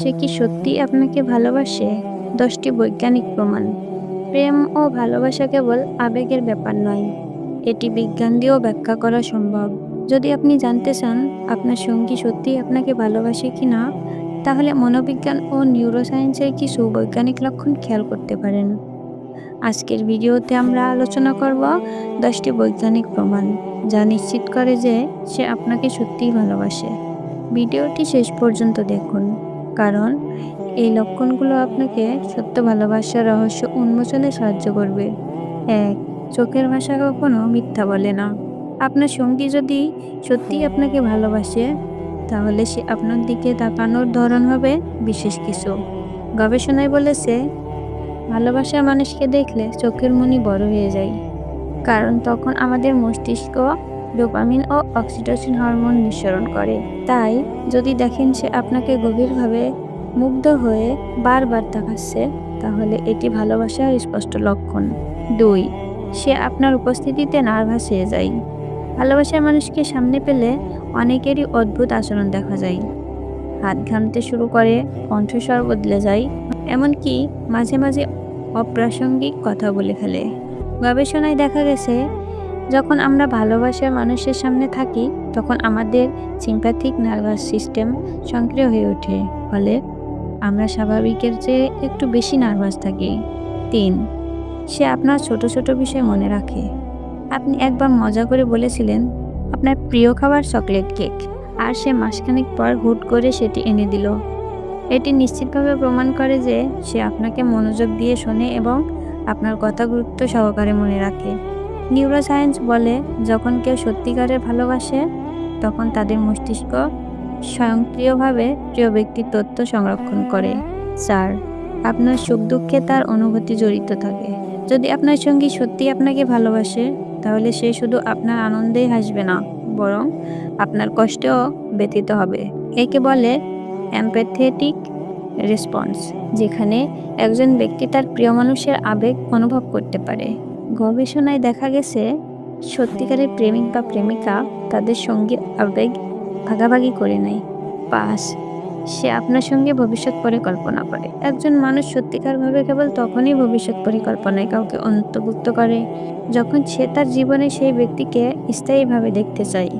সে কি সত্যি আপনাকে ভালোবাসে? দশটি বৈজ্ঞানিক প্রমাণ। প্রেম ও ভালোবাসা কেবল আবেগের ব্যাপার নয়, এটি বিজ্ঞান দিয়েও ব্যাখ্যা করা সম্ভব। যদি আপনি জানতে চান আপনার সঙ্গী সত্যিই আপনাকে ভালোবাসে কি না, তাহলে মনোবিজ্ঞান ও নিউরোসায়েন্সের কিছু বৈজ্ঞানিক লক্ষণ খেয়াল করতে পারেন। আজকের ভিডিওতে আমরা আলোচনা করব দশটি বৈজ্ঞানিক প্রমাণ, যা নিশ্চিত করে যে সে আপনাকে সত্যিই ভালোবাসে। ভিডিওটি শেষ পর্যন্ত দেখুন। কারণ এই লক্ষণগুলো আপনাকে সত্য ভালোবাসার রহস্য উন্মোচনে সাহায্য করবে। এক, চোখের ভাষা কখনো মিথ্যা বলে না। আপনার সঙ্গী যদি সত্যিই আপনাকে ভালোবাসে, তাহলে সে আপনার দিকে তাকানোর ধরন হবে বিশেষ কিছু। গবেষণায় বলেছে, ভালোবাসা মানুষকে দেখলে চোখের মনি বড় হয়ে যায়। কারণ তখন আমাদের মস্তিষ্ক ডোপামিন ও অক্সিটোসিন হরমোন নিঃসরণ করে। তাই, যদি দেখেন সে আপনাকে গভীরভাবে মুগ্ধ হয়ে বারবার তাকাচ্ছে, তাহলে এটি ভালোবাসার স্পষ্ট লক্ষণ। দুই, সে আপনার উপস্থিতিতে নার্ভাস হয়ে যায়। ভালোবাসার মানুষকে সামনে পেলে অনেকেরই অদ্ভুত আচরণ দেখা যায়। হাত ঘামতে শুরু করে, কণ্ঠস্বর বদলে যায়, এমনকি মাঝে মাঝে অপ্রাসঙ্গিক কথা বলে ফেলে। গবেষণায় দেখা গেছে যখন আমরা ভালোবাসার মানুষের সামনে থাকি, তখন আমাদের সিম্প্যাথিক নার্ভাস সিস্টেম সক্রিয় হয়ে ওঠে। ফলে আমরা স্বাভাবিকের চেয়ে একটু বেশি নার্ভাস থাকি। তিন, সে আপনার ছোট ছোট বিষয় মনে রাখে। আপনি একবার মজা করে বলেছিলেন, আপনার প্রিয় খাবার চকলেট কেক আর সে মাসখানেক পর হুট করে সেটি এনে দিল। এটি নিশ্চিতভাবে প্রমাণ করে যে সে আপনাকে মনোযোগ দিয়ে শোনে এবং আপনার কথা গুরুত্ব সহকারে মনে রাখে। নিউরোসায়েন্স বলে, যখন কেউ সত্যিকারের ভালোবাসে, তখন তাদের মস্তিষ্ক স্বয়ংক্রিয়ভাবে প্রিয় ব্যক্তির তথ্য সংরক্ষণ করে। চার আপনার সুখ দুঃখে তার অনুভূতি জড়িত থাকে। যদি আপনার সঙ্গী সত্যি আপনাকে ভালোবাসে, তাহলে সে শুধু আপনার আনন্দেই হাসবে না, বরং আপনার কষ্টেও ব্যতীত হবে। একে বলে অ্যাম্প্যাথেটিক রেসপন্স যেখানে একজন ব্যক্তি তার প্রিয় মানুষের আবেগ অনুভব করতে পারে। গবেষণায় দেখা গেছে, সত্যিকারের প্রেমিক বা প্রেমিকা তাদের সঙ্গীর আবেগ ভাগাভাগি করে নেয়। পাঁচ সে আপনার সঙ্গে ভবিষ্যৎ পরিকল্পনা করে। একজন মানুষ সত্যিকারভাবে কেবল তখনই ভবিষ্যৎ পরিকল্পনায় কাউকে অন্তর্ভুক্ত করে যখন সে তার জীবনে সেই ব্যক্তিকে স্থায়ীভাবে দেখতে চায়।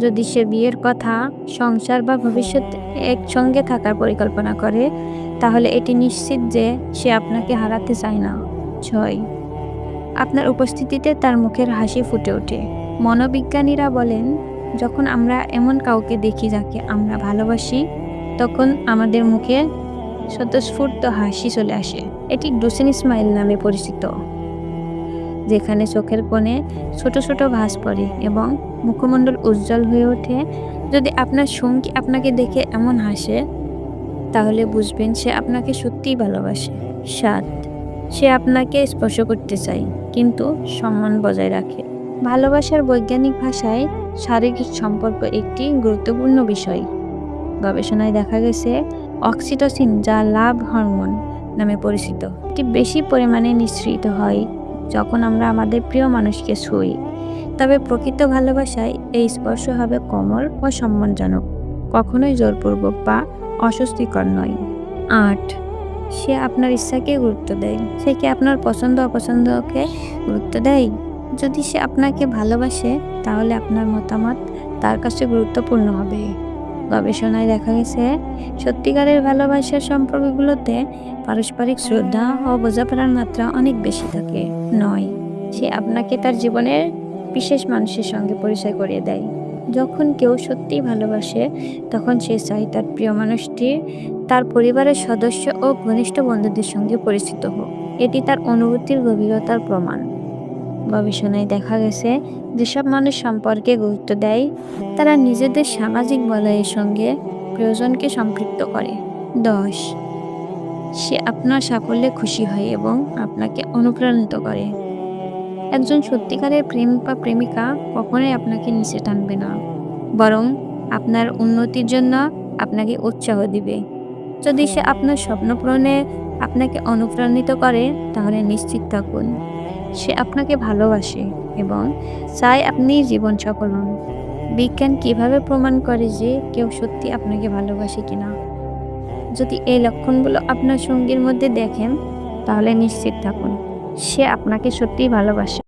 যদি সে বিয়ের কথা, সংসার বা ভবিষ্যৎ একসঙ্গে থাকার পরিকল্পনা করে, তাহলে এটি নিশ্চিত যে সে আপনাকে হারাতে চায় না। ছয় আপনার উপস্থিতিতে তার মুখের হাসি ফুটে ওঠে। মনোবিজ্ঞানীরা বলেন, যখন আমরা এমন কাউকে দেখি যাকে আমরা ভালোবাসি, তখন আমাদের মুখে স্বতঃস্ফূর্ত হাসি চলে আসে। এটি ডুসেন স্মাইল নামে পরিচিত, যেখানে চোখের কোণে ছোট ছোট ভাঁজ পড়ে এবং মুখমণ্ডল উজ্জ্বল হয়ে ওঠে। যদি আপনার সঙ্গী আপনাকে দেখে এমন হাসে, তাহলে বুঝবেন সে আপনাকে সত্যিই ভালোবাসে। সাত সে আপনাকে স্পর্শ করতে চায়, কিন্তু সম্মান বজায় রাখে। ভালোবাসার বৈজ্ঞানিক ভাষায় শারীরিক সম্পর্ক একটি গুরুত্বপূর্ণ বিষয়। গবেষণায় দেখা গেছে, অক্সিটোসিন যা লাভ হরমোন নামে পরিচিত। এটি বেশি পরিমাণে নিঃসৃত হয় যখন আমরা আমাদের প্রিয় মানুষকে ছুঁই। তবে প্রকৃত ভালোবাসায় এই স্পর্শ হবে কোমল ও সম্মানজনক, কখনোই জোরপূর্বক বা অস্বস্তিকর নয়। আট সে আপনার ইচ্ছাকে গুরুত্ব দেয়। সে কি আপনার পছন্দ, অপছন্দকে গুরুত্ব দেয়? যদি সে আপনাকে ভালোবাসে, তাহলে আপনার মতামত তার কাছে গুরুত্বপূর্ণ হবে। গবেষণায় দেখা গেছে, সত্যিকারের ভালোবাসার সম্পর্কগুলোতে পারস্পরিক শ্রদ্ধা ও বোঝাপড়ার মাত্রা অনেক বেশি থাকে। নয়, সে আপনাকে তার জীবনের বিশেষ মানুষের সঙ্গে পরিচয় করিয়ে দেয়। যখন কেউ সত্যিই ভালোবাসে, তখন সে চায় তার প্রিয় মানুষটি তার পরিবারের সদস্য ও ঘনিষ্ঠ বন্ধুদের সঙ্গে পরিচিত হোক। এটি তার অনুভূতির গভীরতার প্রমাণ। গবেষণায় দেখা গেছে, যেসব মানুষ সম্পর্কে গুরুত্ব দেয়, তারা নিজেদের সামাজিক বলয়ের সঙ্গে প্রয়োজনকে সম্পৃক্ত করে। দশ, সে আপনার সাফল্যে খুশি হয় এবং আপনাকে অনুপ্রাণিত করে। একজন সত্যিকারের প্রেমিক বা প্রেমিকা কখনোই আপনাকে নিচে টানবে না। বরং আপনার উন্নতির জন্য আপনাকে উৎসাহ দিবে। যদি সে আপনার স্বপ্ন পূরণে আপনাকে অনুপ্রাণিত করে তাহলে নিশ্চিত থাকুন। সে আপনাকে ভালোবাসে এবং চায় আপনি জীবন সফল হন। বিজ্ঞান কীভাবে প্রমাণ করে যে কেউ সত্যি আপনাকে ভালোবাসে কিনা? যদি এই লক্ষণগুলো আপনার সঙ্গীর মধ্যে দেখেন তাহলে নিশ্চিত থাকুন। সে আপনাকে সত্যিই ভালোবাসে।